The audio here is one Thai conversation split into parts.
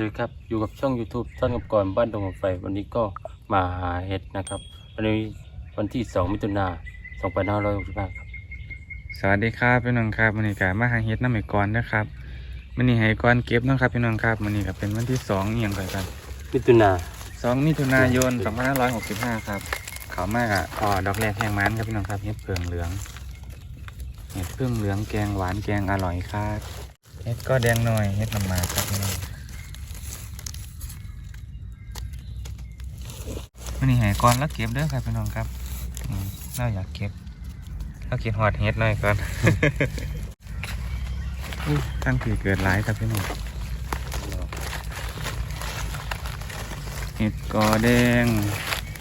วัสดีครับอยู่กับช่อง YouTube ต้นกับก่อนบ้านดงหัวไฟ วันนี้ก็มาหาเห็ดนะครับวันนี้วันที่ 2 มิถุนา2565ครับสวัสดีครับพี่น้องครับวันนี้ก็มาหาเฮ็ดน้ำไม้กรนะครับวันนี้ให้กรเก็บเนาะครับพี่น้องครับวันนี้ก็เป็นวันที่สองอหย่างไรกันมิถุนาสองมิถุนายน2565ครับเขามากอะอ๋อดอกแรกแห้งมันครับพี่น้องครับเฮ็ดเผืองเหลืองเฮ็ดเผืองเหลืองแกงหวานแกงอร่อยครับเฮ็ดก็แดงหน่อยเฮ็ดน้ำหมากครับพี่น้อง วันนี้ให้กรแล้วเก็บเด้อครับพี่น้องครับเราอยากเก็บเราเก็บหอดเฮ็ดหน่อยก่อนตั้งที่เกิดหลายครับพี่น้องเห็ดกอแดง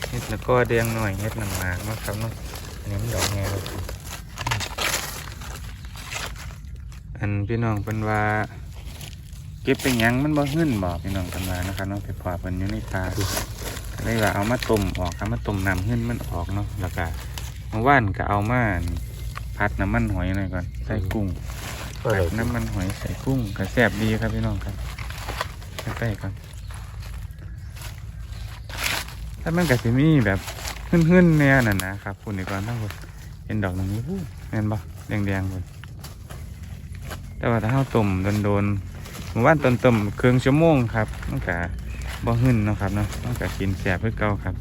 เห็ดแล้วก็แดงหน่อยเห็ดหนังหมากนาะครับเนาะอันนี้มันดอกแงเลยอันพี่น้องเป็นว่าเก็บเป็นยังมันบ่หึ่นบอกพี่น้องกันมานะครับเนาะไปพอเป็นอยู่ในตา เลยว่าเอามาต้มออกเอามาต้มน้ำหึ่นมันออกเนาะแล้วก็เมื่านก็เอามาพัดน้ำมันหอยหน่อยก่อนใส่กุ้งอร่น้ำมันหอยใส่กุ้งกระแสบดีครับพี่น้องครับใกล้ๆครับถ้ามันกะสิมีแบบขึ้นๆเนี่ยน่ะนะครับคุณดีกว่อนทั้งหมดเป็นดอกอย่างนี้อู้แม่นบ่แดงๆหมดแต่ว่าถ้าเฮาต้มโดนๆเมื่านต้มต้มๆครึ่องชั่วโมงครับมันกะ บ่หึ่นเนาะครับเนาะมันกะกินแสบเพื่อเก่าครับ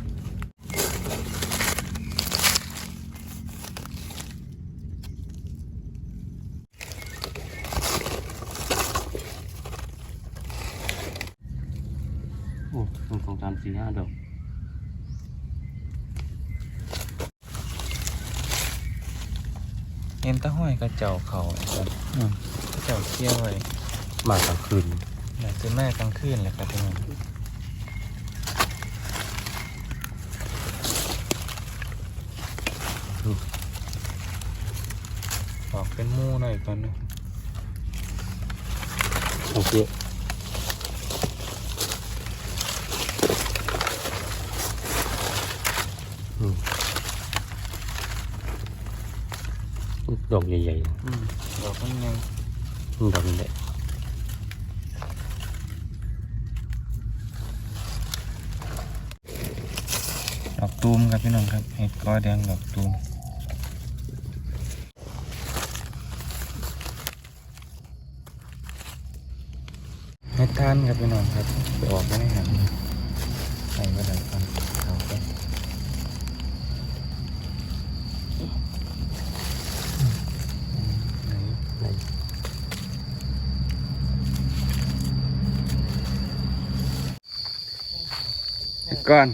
โอ้หนึ่งสองสามสี่ห้าดอกเห็นตะห้อยกระเจ้าเขาไอ้สัสอืมกระเจ้าเคี้ยวไว้มากลางคืนอยากจะแม่กลางคืนเลยครับพี่น้อง ออกเป็นหมู่หน่อยก่อนนะโอเคอืมดอกใหญ่อืมดอกมันยังๆดอกนี้แหละดอกตูมครับพี่น้องครับเห็ดกอแดงดอกตูม เห็ดทานครับพี่น้องครับไปออกกันให้หันใส่ก็ได้ครับเอาไปก้อน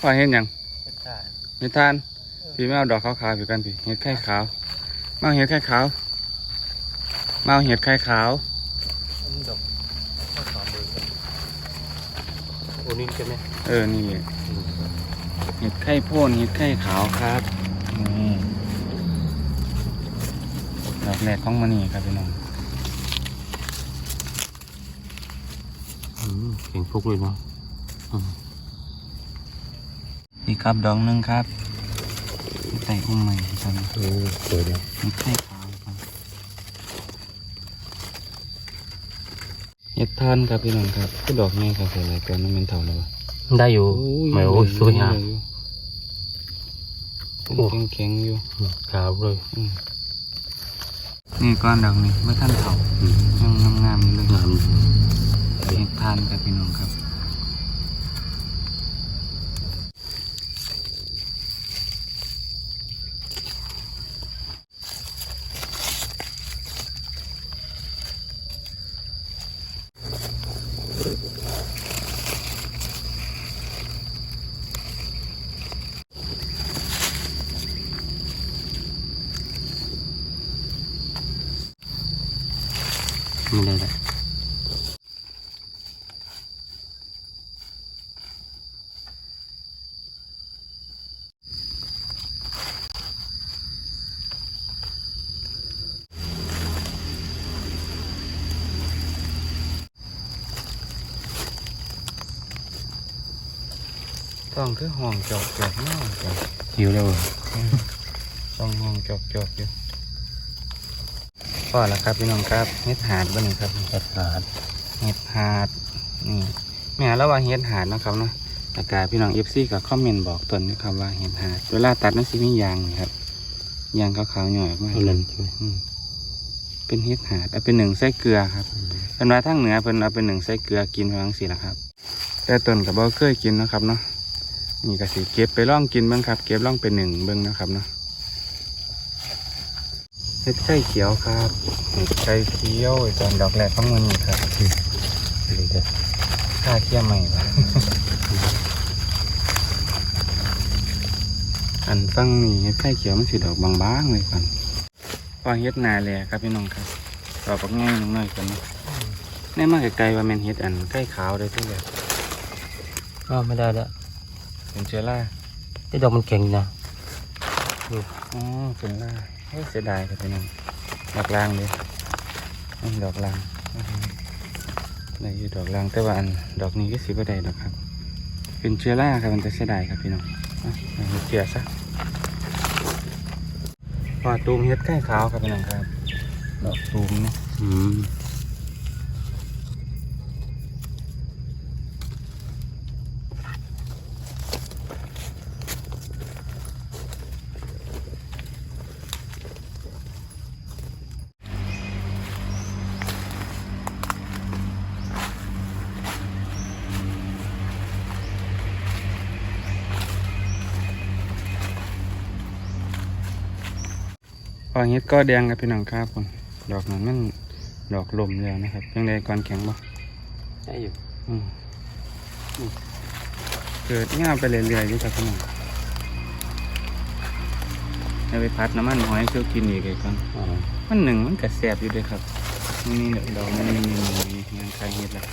พ่อเห็นยังเห็ดทานพี่ไม่เอาดอกขาวๆอยู่กันพี่เห็ดไข่ขาวมาเอาเห็ดไข่ขาวมาเอาเห็ดไข่ขาว อันนี้ดอกข้าวสามเลยโอ้นี่ใช่ไหม เออ นี่เห็ดไข่โพ่นเห็ดไข่ขาวครับนี่ดอกแรกของมันนี่ครับพี่น้องอืมเก่งพวกเลยเนาะอืมนี่ครับดอกหนึงครับใส่อุ้มใหม่ครับโอ้สวยเลยเห็ดไข่ขาวครับเห็ดทานครับพี่น้องครับก็ดอกนี้ครับใส่อะไรกันนั่นเป็นเท่าแล้ววะ ได้อยู่ไม่โอ้ยสวยงามโอ้แข็งๆอยู่ขาวเลยอืมนี่ก้อนดอกนี้ไม่ท่านเถาอืมยังงามๆอยู่เลยงามเห็ดทานครับพี่น้องครับ นี่ได้แหละ ต้องคือห้องจอกจอกเนาะจ้ะหิวแล้วเหรอต้องห้องจอกจอกอยู่พอแล้วครับพี่น้องครับเห็ดหาดบ้านึงครับกระถาดเห็ดหาดนี่แม่แล้วว่าเฮ็ดหาดเนาะครับเนาะอากาศพี่น้องเอฟซีกับคอมเมนต์บอกตนนะครับว่าเฮ็ดหาดเวลาตัดมันสิมียางนี่ครับยางขาวๆหน่อยออกมาเท่านั้นใช่ไหมอืมเป็นเฮ็ดหาดเอาเป็นหนึ่งไส้เกลือครับเป็นว่าทางเหนือเป็นเอาเป็นหนึ่งไส้เกลือกินพลังสีละครับ แต่ตนกับบ่เคยกินเนาะครับเนาะ นี่ก็สิเก็บไปล่องกินเบิ่งครับ เก็บล่องเป็นหนึ่งเบิ่งนะครับเนาะเฮ็ดไข่เขียวครับเฮ็ดไข่เขียวไอ้ตอนดอกแรกของมันนี่ครับเลยเด้อค่าเทียมใหม่อันฟังนี่เฮ็ดไข่เขียวมันสีดอกบางๆเลยก่อนพอเฮ็ดนาแลครับพี่น้องครับดอกบักง่ายน้อยกันนะแน่มากไกลๆว่าแม่นเฮ็ดอันไข่ขาวได้ทุกเลยก็ไม่ได้แล้ว เป็นเชื้อราที่ดอกมันแข็งนะอ๋อเป็นล่าเฮ้ยเสียดายครับพี่น้องดอกลางเลยนี่ดอกลางอะไรอยู่ดอกลางแต่ว่าอันดอกนี้ก็สีบ่ได้ดอกครับ เป็นเชื้อราครับมันจะเสียดายครับพี่น้องอะเอาเฮ็ดเกลือซะพอตูมเฮ็ดไข่ขาวครับพี่น้องครับ ดอกตูมเนาะอืม อเฮ็ดก็แดงครับพี่น้องครับผมดอกนั้นมันดอกลมแล้วนะครับยังไงก่อนแข็งบ่ได้อยู่อืมอืมเกิดง่ามไปเรื่อยๆอยู่ครับพี่น้องเอาไปพัดน้ำมันหอยเชียวกินอีกเลยก่อนอ๋อมันหนึ่งมันกระแสบอยู่เลยครับนี่นี่ดอกมันนี่นี่นี่งานคลายเห็ดแล้ว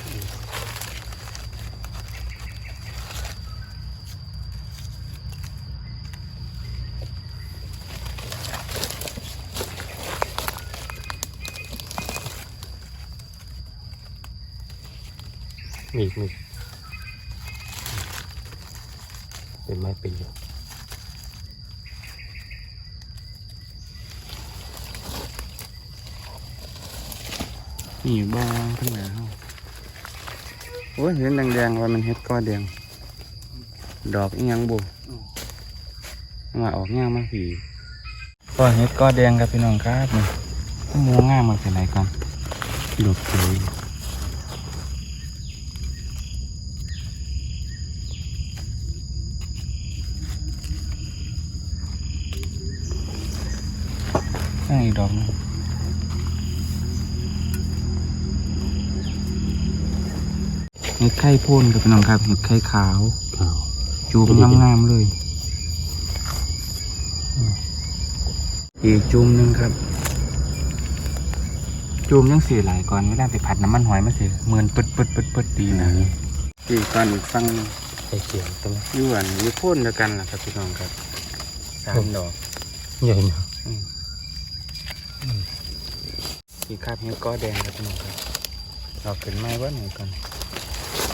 มีอีกมีอีกเป็นไม้เป็นอยู่นี่อยู่บ้างทั้งหลายโอ้ยเห็นแดงๆว่ามันเห็ดก้อแดง ดอกอีหยังบุมาออกง่ามมากผีก็เห็ดก้อแดงครับพี่น้องครับนี่หมูง่ามมาเป็นไรก่อนดอกสวย อีกดอกหนึงเห็ดไข่พ่นครับพี่น้องครับเห็ดไข่ขาวขาวจูมงามๆเลย อีกจูมหนึงครับจูมยังเสียหลายก่อนไม่ได้ไปผัดน้ำมันหอยมาเสียเหมือนปึดปึดปึดปึดดีนะอีกก่อนอีกฟังหนึ่งใส่เขียวใช่ไหมอยู่อันอยู่โพ่นเดียวกันล่ะครับพี่น้องครับสามดอกใหญ่เนาะ อืมอีกครับเห็ดก้อแดงครับพี่น้องครับดอกขึ้นไม้ว่าหน่อยก่อน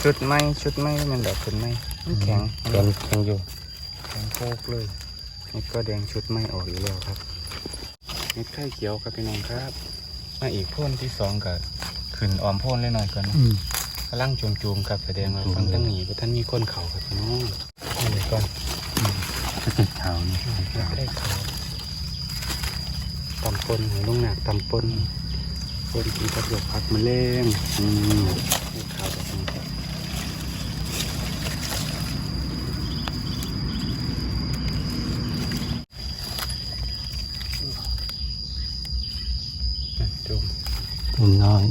ชุดไม้ชุดไม้มันดอกขึ้นไม้มันแข็งแข็งแข็งอยู่แข็งโคกเลยเห็ดก้อแดงชุดไม้ออกอยู่แล้วครับเห็ดไข่เขียวครับพี่น้องครับ มาอีกโพ่นที่สองกับขึ้นออมโพ่นเลยหน่อยก่อนนะอืมกำลังจูมๆครับแสดงว่าจูมๆฟังตั้งหนีว่าท่านมีคนเขาครับพี่น้องนี่เลยก่อนก็จะขาวนี่ไม่ได้เขาตำปนหอยลุงหนักตำปน ปนกินกับหยกผักมะเร็งอืมนี่ขาวแบบนี้ครับอะจูมต้นน้อย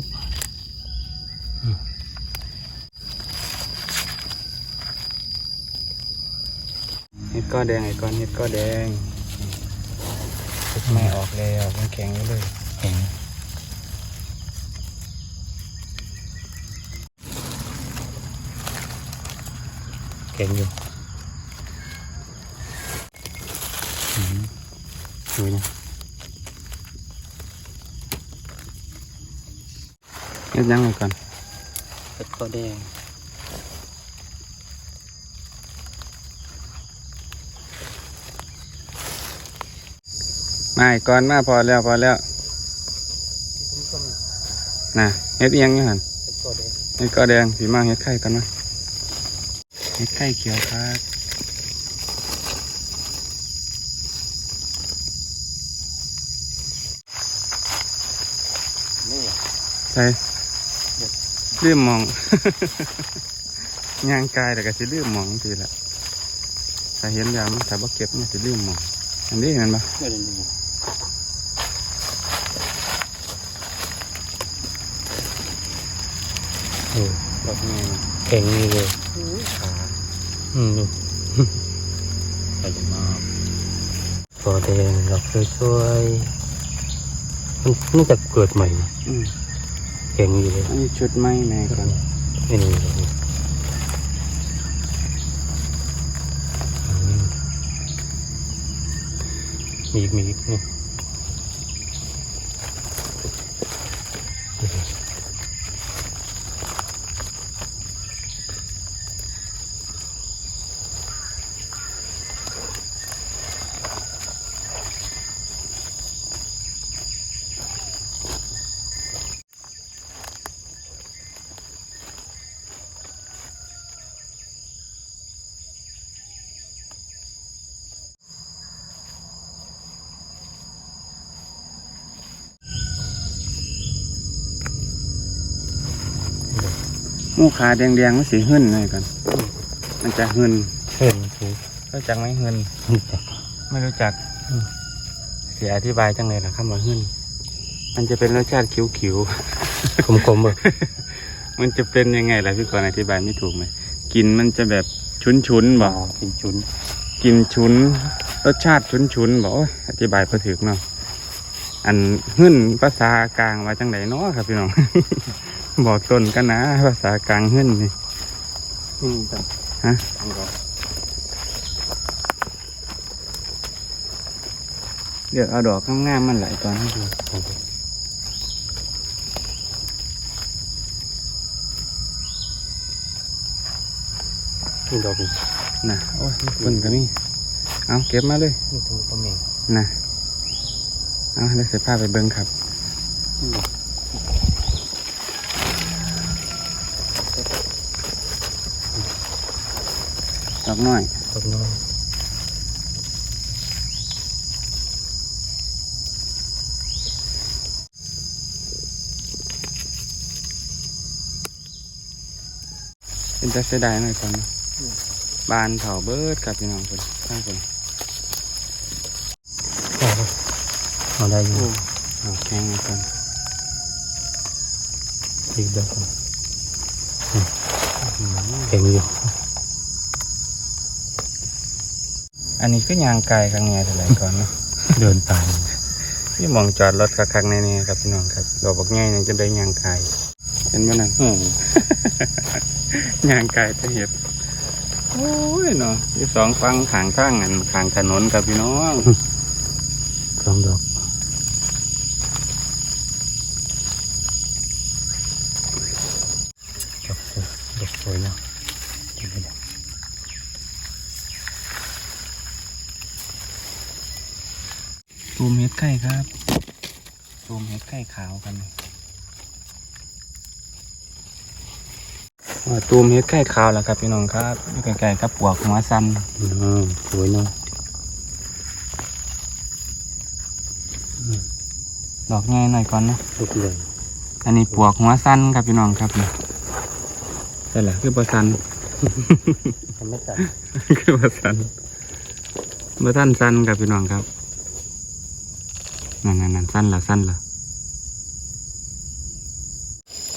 เห็ดก้อแดงไอ้ก้อนเห็ดก้อแดงชุดไม่ออกแล้วมันแข็งเลย แข็งแข็งอยู่อืมสวยนะเฮ็ดยังไงก่อนเห็ดก็แดงมาอีกก่อนมาพอแล้วพอแล้วนะเฮ็ดเอียงอยู่หันเห็ดก็แดงเห็ดก็แดงสีมาเห็ดไข่กันนะ เห็ดไข่เขียวครับนี่ใช่ลืมมอง ย่างกายแต่ก็สิลืมมองทีละถ้าเห็นยามนถ้าบ่เก็บมันสิลืมมอง อันนี้เห็นปะไม่ได้ดูโอ้ดอกนี้แข็งนี่เลยขาอืม ดูใส่มากตัวแดงดอกสวยๆมันน่าจะเกิดใหม่นะอืมแข็งอยู่เลยอันนี้ชุดไม้แม่กันนี่นี่นี่อืมมีอีกมีอีกนี่ หมูขาแดงๆมันสีหึ่นเลยกัน มันจะหึ่นเห็นถูกรู้จักไหมหึ่นนี่จ้ะไม่รู้จักอืมเสียอธิบายจังเลยนะคำว่าหึ่นมันจะเป็นรสชาติคิ้วคมๆแบบๆมันจะเป็นยังไงล่ะพี่กรณ์อธิบายไม่ถูกไหมกลินมันจะแบบชุนๆบอกกินจุนกินชุน รสชาติชุนชุนๆบอกโอ้ยอธิบายพอถึกเนาะอันหึ่นภาษากลางว่าจังไหนเนาะครับพี่น้อง บอกต้นกันนะ ภาษากลางหึ่นนี่อืมจ้ะฮะอันก็เดี๋ยวเอาดอกงามๆมันไหลายตอนให้ดูนี่ดอกนี่นะโอ้ยเพิ่นก็มีเอาเก็บมาเลยนี่ตรงต้นเองนะเอาแล้วเสียผ้าไปเบิ้งครับ นี่ดอกดอกน้อยดอกน้อยเป็นจะเสียดายหน่อยก่อนเนาะบานเถาเบิดครับพี่น้องคนข้างคนเอาเอาได้อยู่เอาแข็งก่อนอีกดอกหนึ่งแข็งอยู่ อันนี้ก็ยางไกลข้างในเท่าไหร่ก่อนเนาะเดินตามพี่มองจอดรถคักๆในนี้ครับพี่น้องครับดอกบักง่ายยังจะได้ยางไกลเห็นบ่นั่นอืมยางไกลจะเห็บโอ้ยเนาะที่สองฟังขางข้างอันขางถนนครับพี่น้องสองดอกดอกสวยดอกสวยเนาะเดี๋ยวเดี๋ยว ตูมเห็ ดไข่ครับตูมเห็ดไข่ขาวกันอ่าตูมเห็ดไข่ขาวแล้วครับพี่น้องครับอยู่ใกล้ๆกับปวกหัวซันอืมสวยเนาะดอกง่ายหน่อยก่อนนะทุกเลยอันนี้ปวกหัวซันครับพี่น้องครับนี่ใช่แหละคือปซันทำไม่จัดคือปซันปซันซันครับพี่น้องครับ นั่นนั่นนั่นสั้นละสั้นละ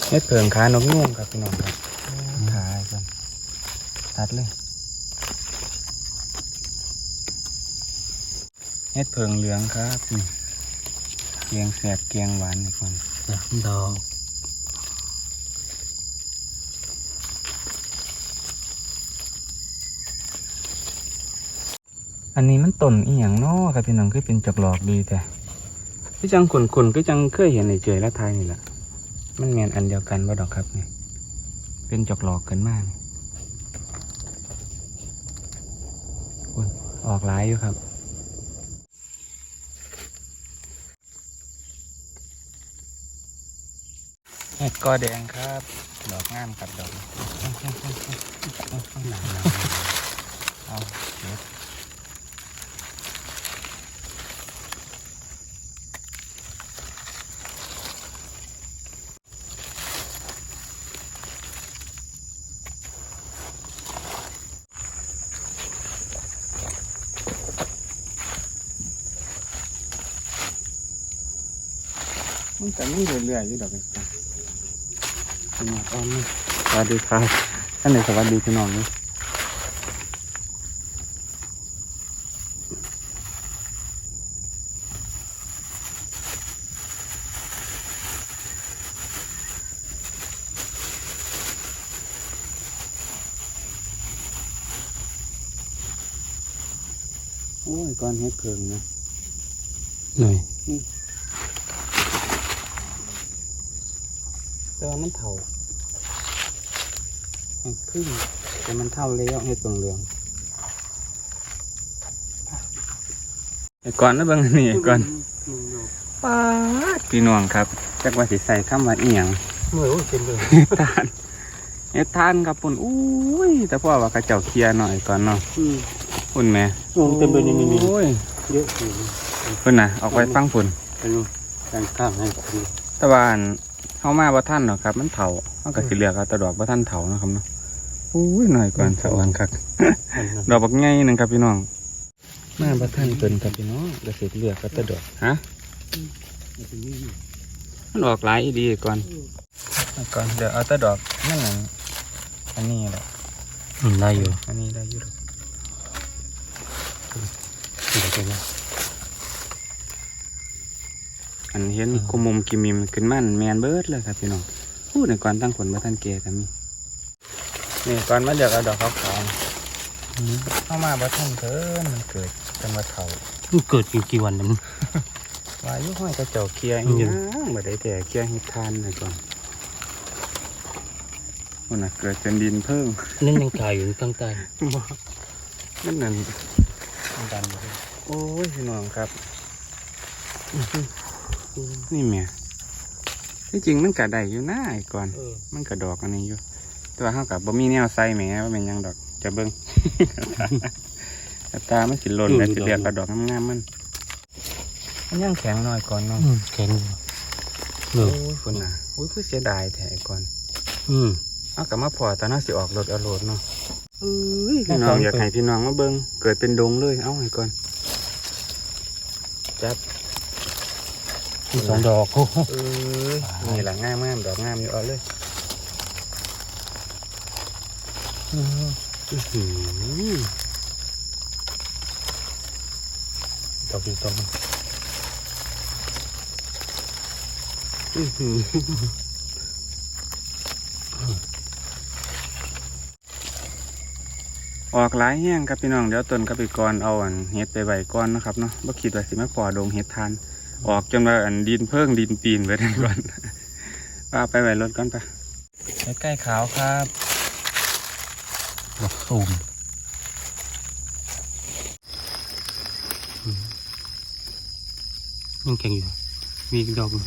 เฮ็ดเผิงขานกนุ่งครับพี่น้องครับขาก่อนตัดเลยเฮ็ดเผิงเหลืองครับนี่เกียงแสบเกียงหวานนี่ก่อนสามดอกอันนี้มันต้นอีหยังน้อครับพี่น้องคือเป็นจอกหลอกดีแต่ พี่จังขุนขนก็จังเคยเห็นในเจยและไทยนี่แหละมันแมนอันเดียวกันว่าดอกครับนี่เป็นจอกหลอกกันมากคุณออกหลายอยู่ครับเห็ดกอแดงครับ ดอกงามครับดอกเอาเห็ด มันจะมีเรื่อยๆอยู่ดอกนี้เป็นหมออ้อมนี่สวัสดีครับท่านไหนสวัสดีพี่น้องนี่โอ้ยก้อนเฮ็ดเพิงนะหน่อย แต่ว่ามันเท่าแห้งขึ้นแต่มันเท่าเลยเฮ็ดเพิงเหลืองไอ้ก่อนนะเบิ่งอันนี่ไอ้ก่อนป้าดพี่น้องครับจักว่าสิใส่คำว่าอีหยังเมื่อว่าเป็นเลยทานเฮ็ดทานครับปุ่นอุ้ยแต่พ่อว่ากระเจ้าเคลียร์หน่อยก่อนเนาะปุ่นแหม่โอ้เต็มเลยนี่นี่โอ้ยเยอะอยู่ปุ่นน่ะออกไปฟังปุ่นเป็นการข้ามให้ดีแตะวาอัน เฮามาบ่ทันเนาะครับ มันเฒ่ามันก็สิเหลือกเอาแตะดอกบ่ทันเฒ่าเนาะครับเนาะอุ้ยหน่อยก่อนสะออนครับดอกบักใหญ่หนึงครับพี่น้องมาบ่ทันเพิ่นครับพี่น้องก็สิเหลือกเอาแตะดอกฮะมันออกหลายอีดีก่อนก่อนเดี๋ยวเอาแตะดอกนั่นน่ะอันนี้แหละอืมได้อยู่ อันนี้ได้อยู่ดอก เดี๋ยวไปนะ อันเห็นกุมมุมกิมิมขึ้นมาอันแมนเบิดเลยครับพี่น้องพูดในก่อนตั้งผลมาท่านเกกันมีนี่ก่อนมาเดือกเอาดอกขาวๆเข้ามาบ่ท่านเพิ่นมันเกิดจังมาเถามันเกิดกี่กี่วันแล้วมันวาอยุห้อยกระเจ้าเคลียร์อือีมหยังบ่ได้แต่เคลียร์ให้ทานนะก่อนมันน่ะเกิดจนดินเพิ่งนั่นยังกายอยู่ตั้งใต้บ่นั่นนั่นมันดันอยู่โอ้ยพี่น้องครับ นี่แม่ที่จริงมันกะได้อยู่นะไอ้ก่อน เออมันกระดอกอันนี้อยู่แต่ว่าเฮากับบ่มีแนวใส่แหมว่าเป็นหยังดอกจะเบิ่งแต่ตามันสิหล่นแต่สิเรียกกระดอกงามๆมันมันยังแข็งหน่อยก่อนเนาะอืมแข็งอยู่เอโอ้อยคนน่ะอุ้ยคือเสียดายแท้ไอ้ก่อน อืม เอากลับมาพอตอนน่าสิออกรถเอารถเนาะเอ้ยแม่พี่นน้องครับอยากให้พี่น้องมาเบิ่งเกิดเป็นดงเลย เอาไอ้ก่อน จับมี สองดอกโอ้โหเอ้ยนี่แหละง่ายมากดอกงามอยู่เอาเลยอือหือดอกอีกดอกนึ่งอื้อหือออกหลายแห้งครับพี่น้องเดี๋ยวต้นกับอีกรเอาอันเฮ็ดไปไว้ก่อนนะครับเนาะบ่คิดว่าสิมาพอดงเฮ็ดทาน ออกจนว่าอันดินเพิ่งดินปีนไปได้ก่อนป้าไปไว้รถก่อนปะใกล้ขาวครับดอกสูมอืมยังแข็งอยู่ มีอีกดอกหนึ่ง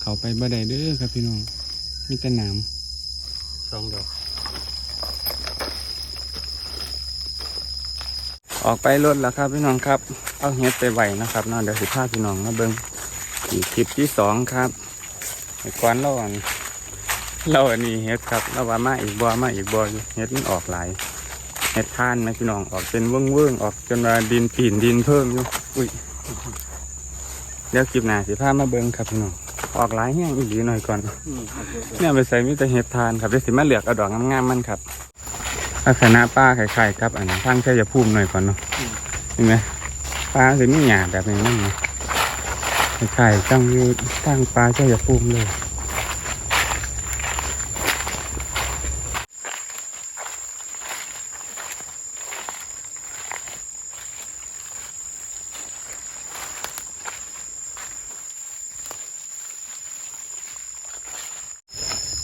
เขาไปบ่ได้เด้อครับพี่น้อง มีแต่หนามสองดอก ออกไปรถแล้วครับพี่น้องครับ เอาเฮ็ดไปไหวนะครับเนาะเดี๋ยวสิพาพี่น้องมาเบิ่งอีกคลิปที่สองครับไอ้ก้อนเราอันเราอันนี้เฮ็ดครับเราว่ามาอีกบ่มาอีกบ่อยู่เฮ็ดมันออกหลายเฮ็ดท่านนะพี่น้องออกเป็นเวิ้งๆออกจนว่าดินปีนดินเพิ่มอยู่อุ้ยเดี๋ยวคลิปหน้าสิพามาเบิ่งครับพี่น้องออกหลายแห้งอีกหน่อยก่อนอืมเนี่ยไปใส่มีแต่เห็ดทานครับเดี๋ยวสิมาเหลือกเอาดอกงามๆมันครับ ลักษณะป้าคล้ายๆครับ อันทางแค่จะพุ่มหน่อยก่อนเนาะเห็นไหมปลาสิมีหยาแบบนี้นั่นเนาะคล้ายๆตั้งอยู่ทางปลาแค่จะพุ่มเลย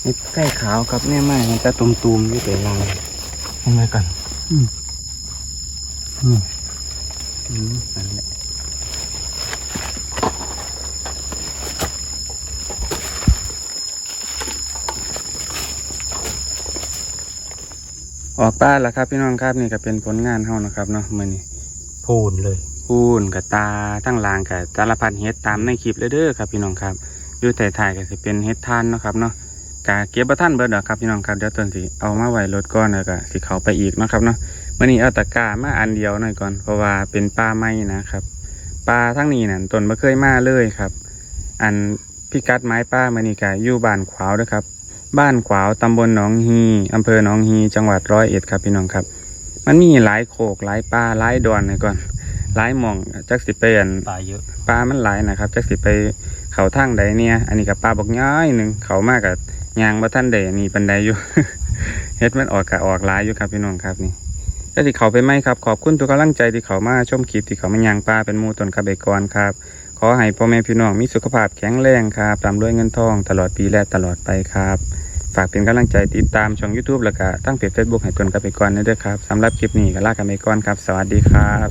เห็ดใกล้ขาวครับเนี่ยไม่มันจะตุ่มๆอยู่แต่ลาง ยังไงกันอืมอืมอืมนั่ละออกป้าแล้วครับพี่น้องครับนี่ก็เป็นผลงานเฮานะครับเนาะมือนี้พูนเลย พูนกับตาทั้งลางกับจารพันเฮ็ดตามในคลิปเลยเด้อครับ พี่น้องครับอยู่แต่ถ่ายก็จะเป็นเฮ็ดท่านนะครับเนาะ กะเก็บบ่ทันเบิดดอกครับพี่น้องครับเดี๋ยวต้นสิเอามาไว้รถก่อนแล้วก็สิเข้าไปอีกเนาะครับเนาะมื้อนี้เอาตะกร้ามาอันเดียวหน่อยก่อนเพราะว่าเป็นปลาไม้นะครับปลาทั้งนี้นั่นต้นบ่เคยมาเลยครับ อันพิกัดไม้ป้ามื้อนี้ก็อยู่บ้านขวาวเด้อครับ บ้านขวาวตำบลหนองฮีอำเภอหนองฮีจังหวัดร้อยเอ็ดครับพี่น้องครับ มันมีหลายโขกหลายป่าหลายดอนเลยก่อนหลายหม่องจักสิไปอันปลาเยอะปลามันหลายนะครับจักสิไปเขาทางใดเนี่ย อันนี้กับปลาบอกย้อยหนึ่งเขามากกับ ยางบาท่านเดนี่ปันไดอยู่ เฮ็ดมันออกกะออกลายอยู่ครับพี่น้องครับนี่ก็ที่เขาไปไหมครับ ขอบคุณทุกกำลังใจที่เขามาชมคลิปที่เขามายางป้าเป็นมูตนกระเบกอนครับ ขอให้พ่อแม่พี่น้องมีสุขภาพแข็งแรงครับตามด้วยเงินทองตลอดปีและตลอดไปครับ ฝากเป็นกำลังใจติดตามช่อง YouTube แล้วก็ตั้งเพจ Facebook ให้ตนกระเบกอนั่นด้วยครับสำหรับคลิปนี้ก็ลากันเบกอนครับ สวัสดีครับ